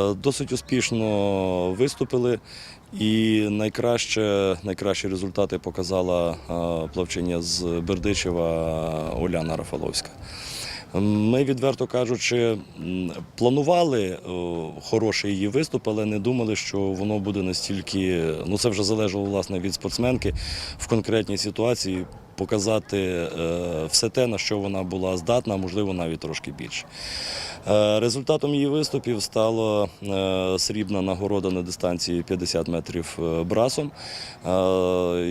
Е, Досить успішно виступили, і найкраще, найкращі результати показала е, плавчиня з Бердичева Оляна Рафаловська. Ми, відверто кажучи, планували е, хороший її виступ, але не думали, що воно буде настільки. Ну це вже залежало власне від спортсменки в конкретній ситуації показати е, все те, на що вона була здатна, можливо навіть трошки більше. Е, Результатом її виступів стала е, срібна нагорода на дистанції 50 метрів брасом,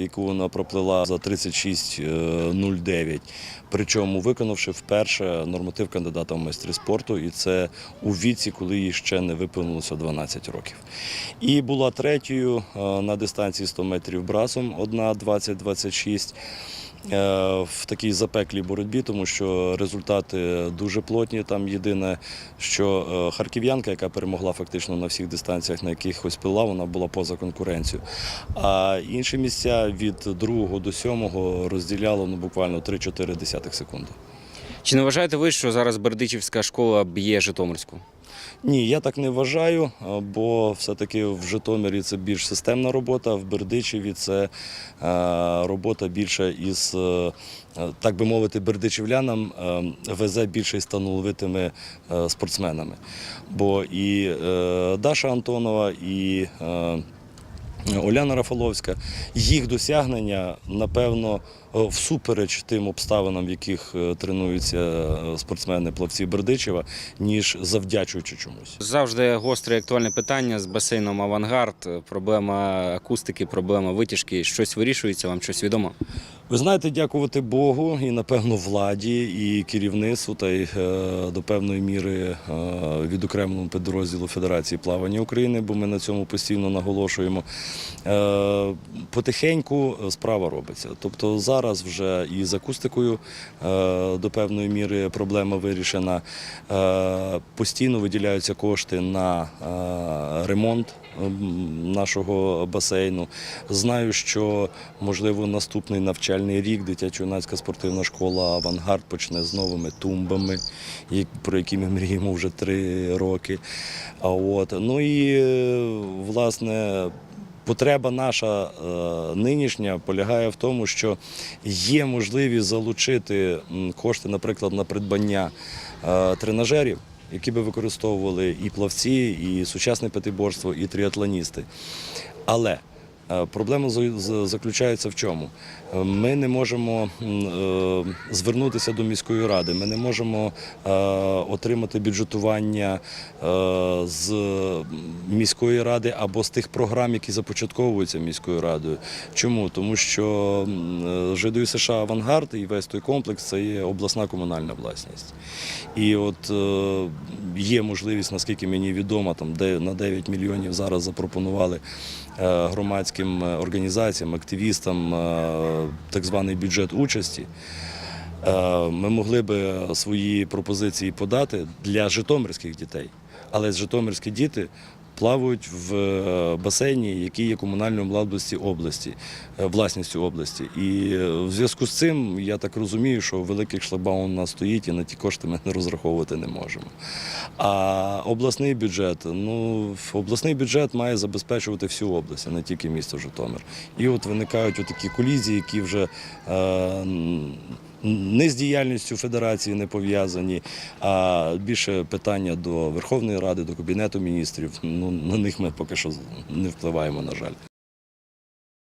яку вона проплила за 36.09, причому виконавши вперше норматив кандидата в майстри спорту, і це у віці, коли їй ще не виповнилося 12 років. І була третьою на дистанції 100 метрів брасом, одна 20-26 е, в такій запеклій боротьбі, тому що результати дуже плотні. Там єдине, що е, харків'янка, яка перемогла фактично на всіх дистанціях, на яких ось пила, вона була поза конкуренцією. А інші місця від другого до сьомого розділяло ну, буквально 3-4 десятих секунди. Чи не вважаєте ви, що зараз Бердичівська школа б'є Житомирську? Ні, я так не вважаю, бо все-таки в Житомирі це більш системна робота, в Бердичеві це е, робота більше із, е, так би мовити, бердичівлянам е, везе більше із талановитими е, спортсменами. Бо і Даша Антонова, і Оляна Рафаловська, їх досягнення, напевно, всупереч тим обставинам, в яких е, тренуються е, спортсмени плавці Бердичева, ніж завдячуючи чомусь. Завжди гостре і актуальне питання з басейном Авангард, проблема акустики, проблема витяжки. Щось вирішується, вам щось відомо? Ви знаєте, дякувати Богу і напевно владі і керівництву та й е, до певної міри е, відокремленому підрозділу Федерації плавання України, бо ми на цьому постійно наголошуємо. Е, Потихеньку справа робиться. Тобто зараз вже і з акустикою е, до певної міри проблема вирішена. Е, Постійно виділяються кошти на е, ремонт нашого басейну. Знаю, що можливо наступний навчальний рік дитячо-юнацька спортивна школа Авангард почне з новими тумбами, про які ми мріємо вже три роки. Ну і власне. Потреба наша е, нинішня полягає в тому, що є можливість залучити кошти, наприклад, на придбання е, тренажерів, які би використовували і плавці, і сучасне п'ятиборство, і тріатлоністи. Але проблема за- за- заключається в чому? Е, Ми не можемо е, звернутися до міської ради, ми не можемо е, отримати бюджетування е, з міської ради або з тих програм, які започатковуються міською радою. Чому? Тому що е, США Авангард і весь той комплекс це є обласна комунальна власність. І от е, є можливість, наскільки мені відомо, там де на 9 мільйонів зараз запропонували е, громадським е, організаціям, активістам е, так званий бюджет участі. Е, Ми могли би свої пропозиції подати для житомирських дітей, але житомирські діти плавають в е, басейні, який є комунальною власністю області, е, власністю області. І е, в зв'язку з цим я так розумію, що великих шлагбаум у нас стоїть і на ті кошти ми не розраховувати не можемо. А обласний бюджет, ну обласний бюджет має забезпечувати всю область, а не тільки місто Житомир. І от виникають такі колізії, які вже е, не з діяльністю федерації не пов'язані, а більше питання до Верховної Ради, до Кабінету міністрів. Ну на них ми поки що не впливаємо, на жаль.